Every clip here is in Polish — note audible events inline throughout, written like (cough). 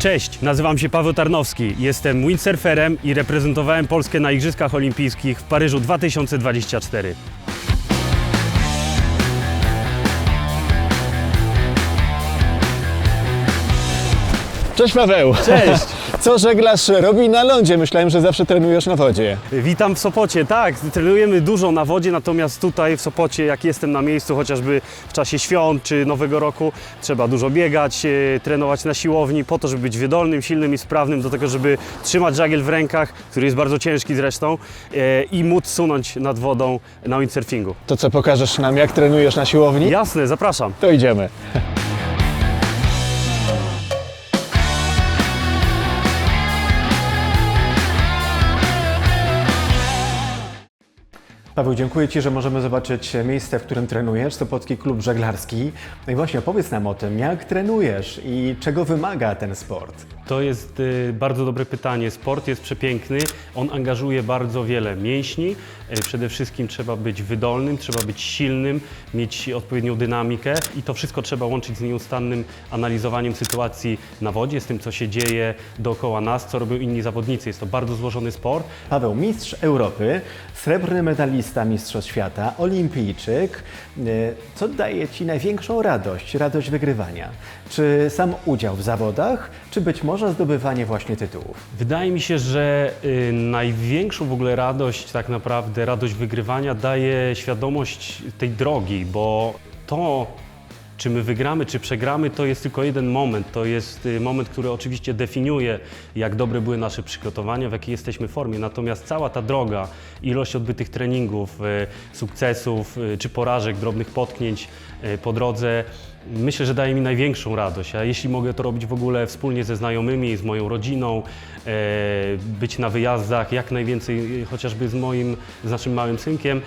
Cześć, nazywam się Paweł Tarnowski. Jestem windsurferem i reprezentowałem Polskę na Igrzyskach Olimpijskich w Paryżu 2024. Cześć Paweł. Cześć! (laughs) Co żeglarz robi na lądzie? Myślałem, że zawsze trenujesz na wodzie. Witam w Sopocie. Tak, trenujemy dużo na wodzie, natomiast tutaj w Sopocie, jak jestem na miejscu, chociażby w czasie świąt czy Nowego Roku, trzeba dużo biegać, e, trenować na siłowni po to, żeby być wydolnym, silnym i sprawnym do tego, żeby trzymać żagiel w rękach, który jest bardzo ciężki zresztą, e, i móc sunąć nad wodą na windsurfingu. To co pokażesz nam, jak trenujesz na siłowni? Jasne, zapraszam. To idziemy. Paweł, dziękuję Ci, że możemy zobaczyć miejsce, w którym trenujesz, Sopocki Klub Żeglarski. No i właśnie opowiedz nam o tym, jak trenujesz i czego wymaga ten sport. To jest y, bardzo dobre pytanie. Sport jest przepiękny, on angażuje bardzo wiele mięśni. Y, Przede wszystkim trzeba być wydolnym, trzeba być silnym, mieć odpowiednią dynamikę i to wszystko trzeba łączyć z nieustannym analizowaniem sytuacji na wodzie, z tym co się dzieje dookoła nas, co robią inni zawodnicy. Jest to bardzo złożony sport. Paweł, mistrz Europy, srebrny medalista Mistrzostw Świata, olimpijczyk. E, Co daje Ci największą radość, radość wygrywania? Czy sam udział w zawodach, czy być może zdobywanie właśnie tytułów? Wydaje mi się, że y, największą w ogóle radość, tak naprawdę radość wygrywania daje świadomość tej drogi, bo to, czy my wygramy, czy przegramy, to jest tylko jeden moment. To jest y, moment, który oczywiście definiuje, jak dobre były nasze przygotowania, w jakiej jesteśmy formie. Natomiast cała ta droga, ilość odbytych treningów, y, sukcesów y, czy porażek, drobnych potknięć po drodze, myślę, że daje mi największą radość. A jeśli mogę to robić w ogóle wspólnie ze znajomymi, z moją rodziną, e, być na wyjazdach, jak najwięcej, chociażby z moim, z naszym małym synkiem,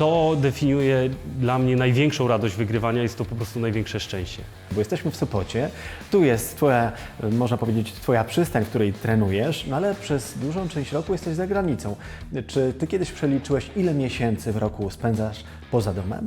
to definiuje dla mnie największą radość wygrywania, jest to po prostu największe szczęście. Bo jesteśmy w Sopocie, tu jest Twoja, można powiedzieć, Twoja przystań, w której trenujesz, no ale przez dużą część roku jesteś za granicą. Czy Ty kiedyś przeliczyłeś, ile miesięcy w roku spędzasz poza domem?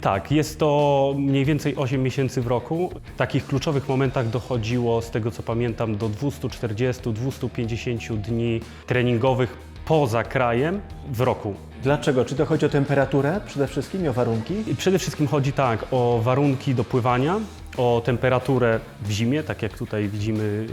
Tak, jest to mniej więcej 8 miesięcy w roku. W takich kluczowych momentach dochodziło, z tego co pamiętam, do 240-250 dni treningowych poza krajem w roku. Dlaczego? Czy to chodzi o temperaturę przede wszystkim i o warunki? I Przede wszystkim chodzi tak o warunki do pływania, o temperaturę w zimie, tak jak tutaj widzimy,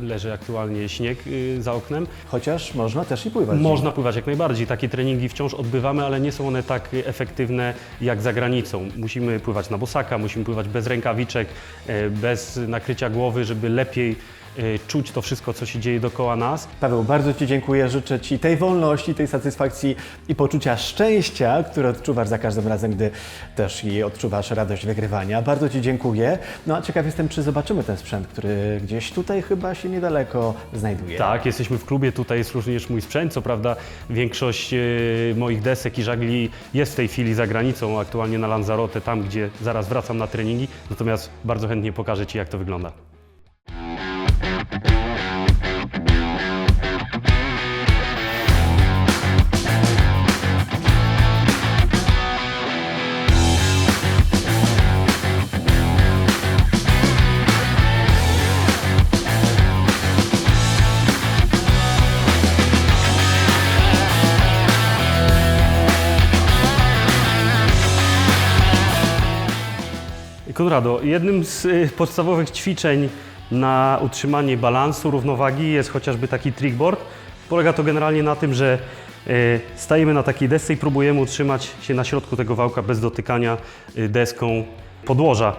y, leży aktualnie śnieg y, za oknem. Chociaż można też i pływać. Można pływać jak najbardziej. Takie treningi wciąż odbywamy, ale nie są one tak efektywne jak za granicą. Musimy pływać na bosaka, musimy pływać bez rękawiczek, e, bez nakrycia głowy, żeby lepiej e, czuć to wszystko, co się dzieje dookoła nas. Paweł, bardzo Ci dziękuję. Życzę Ci tej wolności, tej satysfakcji i poczucia szczęścia, które odczuwasz za każdym razem, gdy też i odczuwasz radość wygrywania. Bardzo Ci dziękuję. No a ciekaw jestem, czy zobaczymy ten sprzęt, który gdzieś tutaj chyba się niedaleko znajduje. Tak, jesteśmy w klubie, tutaj jest również mój sprzęt. Co prawda większość e, moich desek i żagli jest w tej chwili za granicą, aktualnie na Lanzarote, tam gdzie zaraz wracam na treningi. Natomiast bardzo chętnie pokażę Ci, jak to wygląda. Konrado, jednym z y, podstawowych ćwiczeń na utrzymanie balansu, równowagi jest chociażby taki trickboard. Polega to generalnie na tym, że y, stajemy na takiej desce i próbujemy utrzymać się na środku tego wałka bez dotykania y, deską podłoża.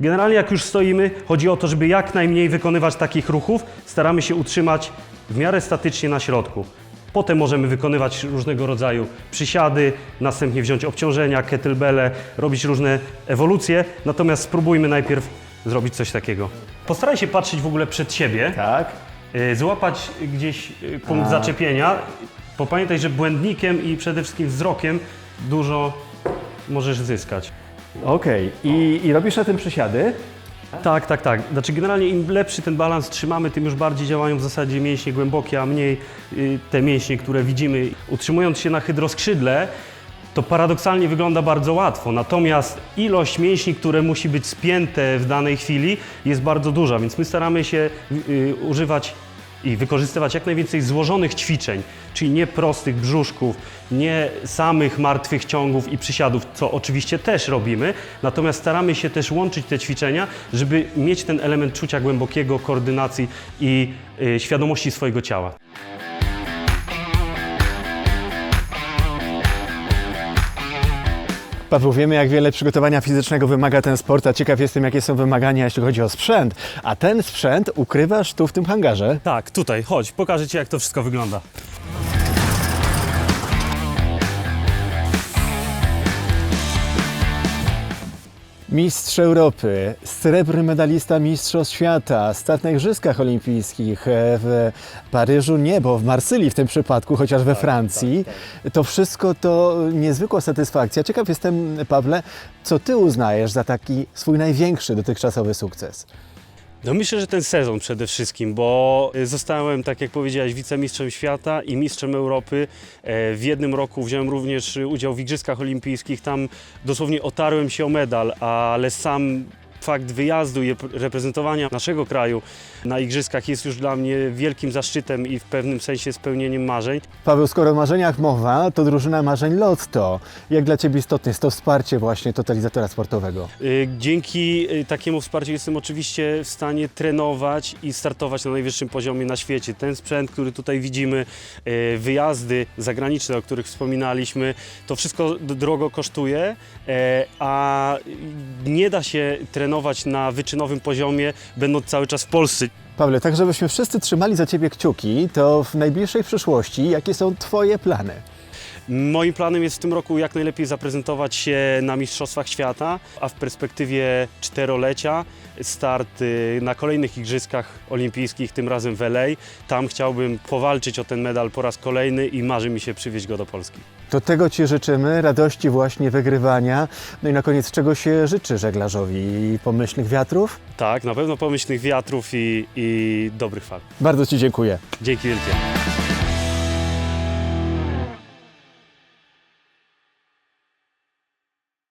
Generalnie jak już stoimy, chodzi o to, żeby jak najmniej wykonywać takich ruchów. Staramy się utrzymać w miarę statycznie na środku. Potem możemy wykonywać różnego rodzaju przysiady, następnie wziąć obciążenia, kettlebelle, robić różne ewolucje. Natomiast spróbujmy najpierw zrobić coś takiego. Postaraj się patrzeć w ogóle przed siebie, Tak? y, złapać gdzieś y, punkt zaczepienia. Popamiętaj, że błędnikiem i przede wszystkim wzrokiem dużo możesz zyskać. Okej. I, I robisz na tym przysiady? Tak, tak, tak. Znaczy generalnie im lepszy ten balans trzymamy, tym już bardziej działają w zasadzie mięśnie głębokie, a mniej y, te mięśnie, które widzimy. Utrzymując się na hydroskrzydle, to paradoksalnie wygląda bardzo łatwo, natomiast ilość mięśni, które musi być spięte w danej chwili jest bardzo duża, więc my staramy się y, używać i wykorzystywać jak najwięcej złożonych ćwiczeń, czyli nie prostych brzuszków, nie samych martwych ciągów i przysiadów, co oczywiście też robimy, natomiast staramy się też łączyć te ćwiczenia, żeby mieć ten element czucia głębokiego, koordynacji i y, świadomości swojego ciała. Paweł, wiemy jak wiele przygotowania fizycznego wymaga ten sport, a ciekaw jestem jakie są wymagania jeśli chodzi o sprzęt. A ten sprzęt ukrywasz tu w tym hangarze. Tak, tutaj, chodź, pokażę Ci jak to wszystko wygląda. Mistrz Europy, srebrny medalista Mistrzostw Świata, start na Igrzyskach Olimpijskich e, w Paryżu, nie, bo w Marsylii w tym przypadku, chociaż we Francji. To wszystko to niezwykła satysfakcja. Ciekaw jestem, Pawle, co Ty uznajesz za taki swój największy dotychczasowy sukces? No myślę, że ten sezon przede wszystkim, bo y, zostałem, tak jak powiedziałeś, wicemistrzem świata i mistrzem Europy. E, W jednym roku wziąłem również udział w Igrzyskach Olimpijskich. Tam dosłownie otarłem się o medal, ale sam fakt wyjazdu i reprezentowania naszego kraju na Igrzyskach jest już dla mnie wielkim zaszczytem i w pewnym sensie spełnieniem marzeń. Paweł, skoro o marzeniach mowa, to drużyna marzeń Lotto. Jak dla Ciebie istotne jest to wsparcie właśnie totalizatora sportowego? Y, Dzięki y, takiemu wsparciu jestem oczywiście w stanie trenować i startować na najwyższym poziomie na świecie. Ten sprzęt, który tutaj widzimy, y, wyjazdy zagraniczne, o których wspominaliśmy, to wszystko drogo kosztuje, e, a nie da się trenować na wyczynowym poziomie, będąc cały czas w Polsce. Pawle, tak żebyśmy wszyscy trzymali za Ciebie kciuki, to w najbliższej przyszłości jakie są Twoje plany? Moim planem jest w tym roku jak najlepiej zaprezentować się na Mistrzostwach Świata, a w perspektywie czterolecia start y, na kolejnych Igrzyskach Olimpijskich, tym razem w LA. Tam chciałbym powalczyć o ten medal po raz kolejny i marzy mi się przywieźć go do Polski. To tego Ci życzymy, radości właśnie wygrywania. No i na koniec, czego się życzy żeglarzowi? Pomyślnych wiatrów? Tak, na pewno pomyślnych wiatrów i, i dobrych fal. Bardzo Ci dziękuję. Dzięki wielkie.